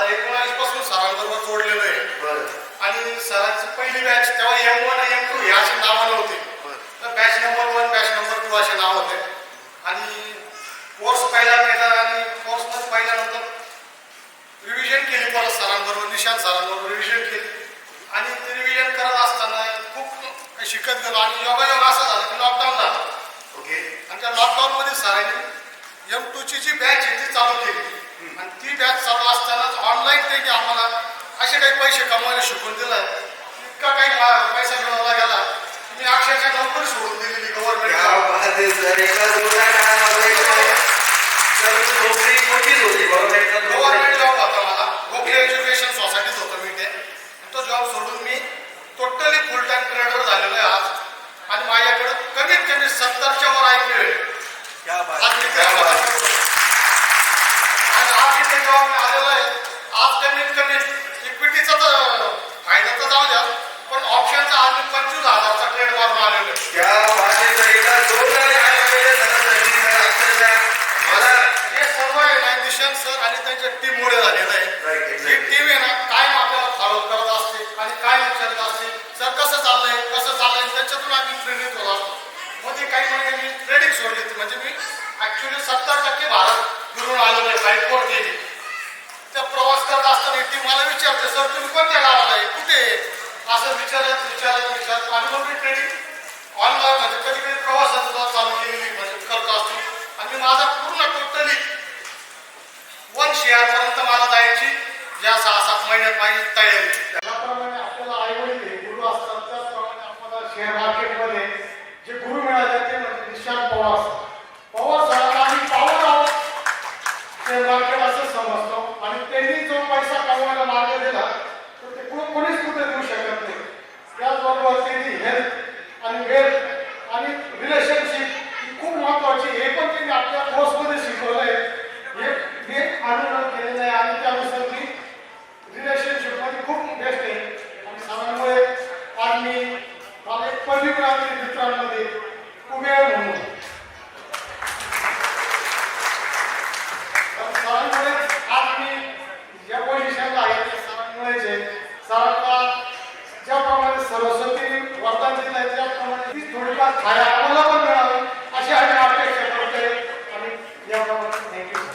आता एकोणावीसपासून सरांबरोबर जोडलेलो आहे. आणि सरांची पहिली बॅच तेव्हा एम वन एम टू ह्या अशी नावं नव्हती बरं. तर batch number one batch number two असे नाव होते. आणि कोर्स पहिला केला आणि कोर्समध्ये पाहिल्यानंतर रिव्हिजन केली परत सरांबरोबर निशांत सरांबरोबर रिव्हिजन केली. आणि ते रिव्हिजन करत असताना खूप शिकत गेलो. आणि योगायोग असं झालं की लॉकडाऊन झालं. ओके. आणि त्या लॉकडाऊनमध्ये सरांनी एम टूची जी बॅच आहे ती चालू केली. आणि ती बॅच चालू ऑनलाईन त्यांनी आम्हाला असे काही पैसे कमवायला शिकून दिलं इतका काही पा- पैसा मिळवला गेला की मी अक्षरशः नोकरी सोडून दिलेली गव्हर्नमेंट. गव्हर्नमेंट जॉब होता मला. गोखले एज्युकेशन सोसायटीत होतो मी ते. तो जॉब सोडून मी टोटली फुल टाइम ट्रेडर झालेलो आहे आज. आणि माझ्याकडे कमीत कमी सत्तरच्या वर आय आहे क्या बात आज मी आज मी आलेलो आहे. आज कमीत कमी इक्विटीचा तर फायदा तर जाऊ द्या पण ऑप्शनचा आज मी पंचवीस हजारचा ट्रेड मारून आलेलो जोरदार मला हे सर्व आहे ना निशांत सर आणि त्यांच्या टीममुळे झालेलं आहे. ही. टीम आहे ना कायम आपल्याला फॉलो करत असते आणि काय विचारत असते सर कसं चाललंय कसं चाललंय त्याच्यातून आम्ही प्रेरित होत. असतो मध्ये काही महिने मी ट्रेडिंग सोडली म्हणजे मी ऍक्च्युली सत्तर टक्के भारत फिरून आलेलो आहे बाईकवर गेली त्या प्रवास करत असताना ती मला विचारते सर तुम्ही कोणत्या गावाला आहे? कुठे असं विचारत विचारत विचारत आणि मग मी ट्रेनिंग ऑनलाईन म्हणजे कधी कधी प्रवासाचा चालू केलेली म्हणजे करत असतो. आणि माझा पूर्ण टोटली वन शेअर पर्यंत मला जायची या सहा सात महिन्यात माझी तयारी त्याप्रमाणे आपल्याला आई वडील गुरु असतात त्याचप्रमाणे आपल्याला शेअर मार्केटमध्ये जे गुरु मिळाले ते म्हणजे निशांत पवार पवार आहेत असं समजतो आणि त्यांनी जो पैसा कमवायला मार्ग दिला तर ते कोणीच कुठे देऊ शकत नाही. त्याचबरोबर त्यांनी हेल्थ आणि वेल्थ आणि रिलेशनशिप ही खूप महत्वाची हे पण त्यांनी आपल्या कोर्समध्ये शिकवलं आहे हे अनुकरण केलेलं आहे आणि त्यानुसार ती रिलेशनशिप रिलेशनशिपमध्ये खूप बेस्ट आहे. आणि सामान्यमुळे आर्मी मला एक पदवी मिळाली मित्रांमध्ये कुबेर म्हणून. खाया आम्हाला पण मिळावे अशी आम्ही अपेक्षा करते आणि थँक्यू